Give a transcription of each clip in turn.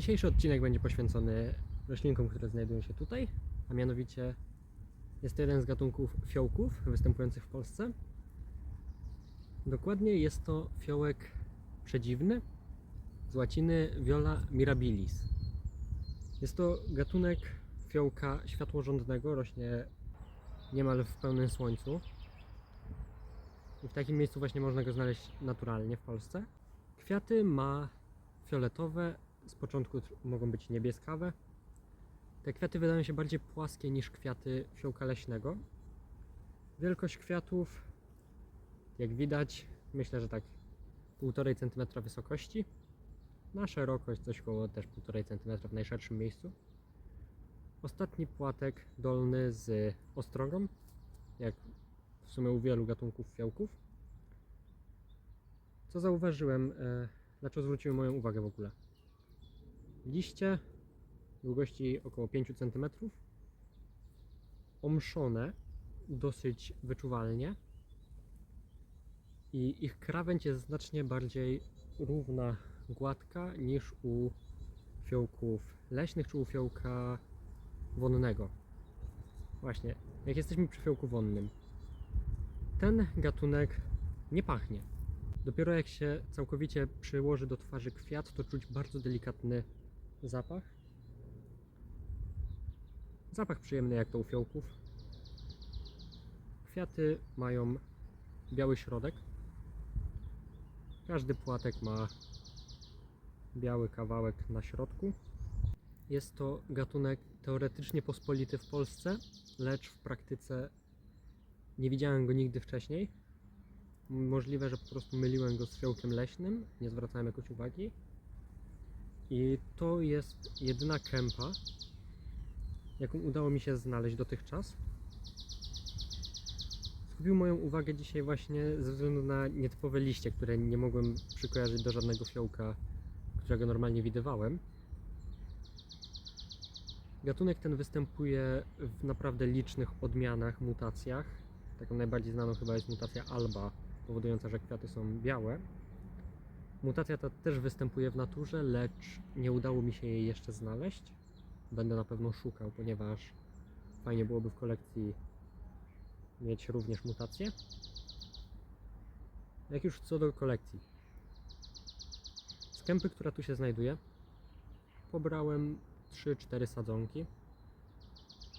Dzisiejszy odcinek będzie poświęcony roślinkom, które znajdują się tutaj, a mianowicie jest to jeden z gatunków fiołków występujących w Polsce. Dokładnie jest to fiołek przedziwny z łaciny Viola mirabilis. Jest to gatunek fiołka światłożądnego, rośnie niemal w pełnym słońcu. I w takim miejscu właśnie można go znaleźć naturalnie w Polsce. Kwiaty ma fioletowe, z początku mogą być niebieskawe. Te kwiaty wydają się bardziej płaskie niż kwiaty fiołka leśnego. Wielkość kwiatów, jak widać, myślę, że tak 1,5 cm wysokości. Na szerokość coś koło też 1,5 cm w najszerszym miejscu. Ostatni płatek dolny z ostrogą, jak w sumie u wielu gatunków fiołków. Co zauważyłem, e, na co zwróciły moją uwagę w ogóle? Liście długości około 5 cm, omszone dosyć wyczuwalnie i ich krawędź jest znacznie bardziej równa, gładka niż u fiołków leśnych czy u fiołka wonnego. Właśnie, jak jesteśmy przy fiołku wonnym, ten gatunek nie pachnie. Dopiero jak się całkowicie przyłoży do twarzy kwiat, to czuć bardzo delikatny zapach. Zapach przyjemny jak to u fiołków. Kwiaty mają biały środek. Każdy płatek ma biały kawałek na środku. Jest to gatunek teoretycznie pospolity w Polsce, lecz w praktyce nie widziałem go nigdy wcześniej. Możliwe, że po prostu myliłem go z fiołkiem leśnym, nie zwracałem jakoś uwagi. I to jest jedyna kępa, jaką udało mi się znaleźć dotychczas. Skupił moją uwagę dzisiaj właśnie ze względu na nietypowe liście, które nie mogłem przykojarzyć do żadnego fiołka, którego normalnie widywałem. Gatunek ten występuje w naprawdę licznych odmianach, mutacjach. Taką najbardziej znaną chyba jest mutacja alba, powodująca, że kwiaty są białe. Mutacja ta też występuje w naturze, lecz nie udało mi się jej jeszcze znaleźć. Będę na pewno szukał, ponieważ fajnie byłoby w kolekcji mieć również mutację. Jak już co do kolekcji. Z kępy, która tu się znajduje, pobrałem 3-4 sadzonki,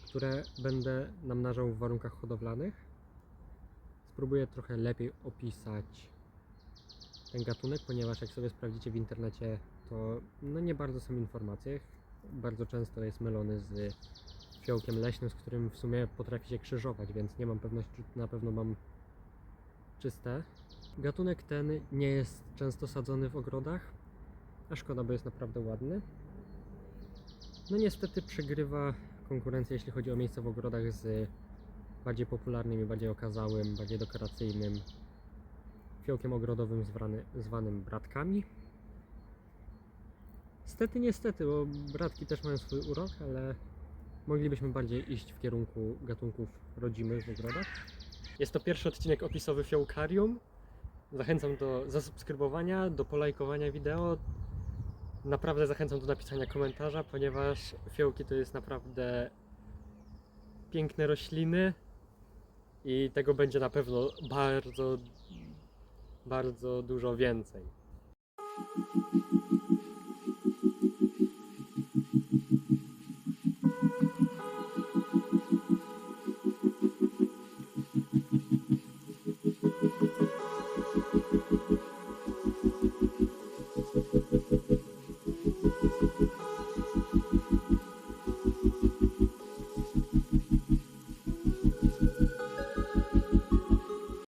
które będę namnażał w warunkach hodowlanych. Spróbuję trochę lepiej opisać ten gatunek, ponieważ jak sobie sprawdzicie w internecie, to no nie bardzo są informacje. Bardzo często jest mylony z fiołkiem leśnym, z którym w sumie potrafi się krzyżować, więc nie mam pewności, czy na pewno mam czyste. Gatunek ten nie jest często sadzony w ogrodach, a szkoda, bo jest naprawdę ładny. No niestety przegrywa konkurencję, jeśli chodzi o miejsce w ogrodach z bardziej popularnym i bardziej okazałym, bardziej dekoracyjnym fiołkiem ogrodowym zwany, zwanym bratkami. Stety, niestety, bo bratki też mają swój urok, ale moglibyśmy bardziej iść w kierunku gatunków rodzimych w ogrodach. Jest to pierwszy odcinek opisowy Fiołkarium. Zachęcam do zasubskrybowania, do polajkowania wideo. Naprawdę zachęcam do napisania komentarza, ponieważ fiołki to jest naprawdę piękne rośliny i tego będzie na pewno bardzo, bardzo dużo więcej.